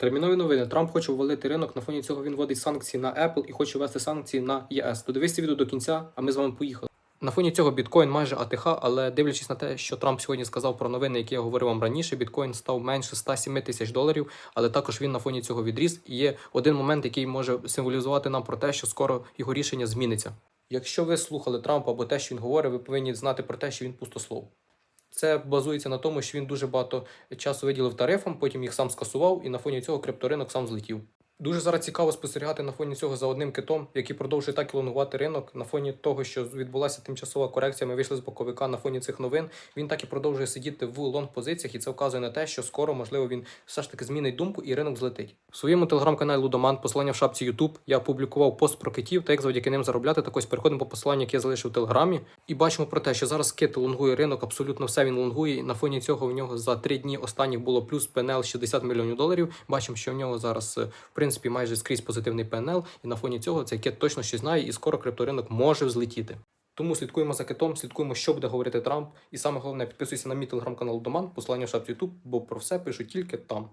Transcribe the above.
Термінові новини. Трамп хоче ввалити ринок. На фоні цього він вводить санкції на Apple і хоче ввести санкції на ЄС. Додивись це відео до кінця, а ми з вами поїхали. На фоні цього біткоін майже АТХ, але дивлячись на те, що Трамп сьогодні сказав про новини, які я говорив вам раніше, біткоін став менше 107 тисяч доларів, але також він на фоні цього відріс. І є один момент, який може символізувати нам про те, що скоро його рішення зміниться. Якщо ви слухали Трампа або те, що він говорить, ви повинні знати про те, що він пустослов. Це базується на тому, що він дуже багато часу виділив тарифам, потім їх сам скасував, і на фоні цього крипторинок сам злетів. Дуже зараз цікаво спостерігати на фоні цього за одним китом, який продовжує так і лонгувати ринок. На фоні того, що відбулася тимчасова корекція, ми вийшли з боковика на фоні цих новин. Він так і продовжує сидіти в лонг позиціях, і це вказує на те, що скоро, можливо, він все ж таки змінить думку і ринок злетить. В своєму телеграм-каналі Лудоман, посилання в шапці YouTube, я опублікував пост про китів та як завдяки ним заробляти. Так ось переходимо по посиланню, яке я залишив в телеграмі, і бачимо про те, що зараз кит лонгує ринок, абсолютно все він лонгує. І на фоні цього в нього за три дні останніх було плюс ПНЛ 60 мільйонів доларів. Бачимо, що в нього зараз е, в принципі майже скрізь позитивний ПНЛ, і на фоні цього цей кит точно щось знає, і скоро крипторинок може взлетіти. Тому слідкуємо за китом, слідкуємо, що буде говорити Трамп. І саме головне, підписуйся на мій телеграм-канал Доман, посилання в шапці YouTube, бо про все пишу тільки там.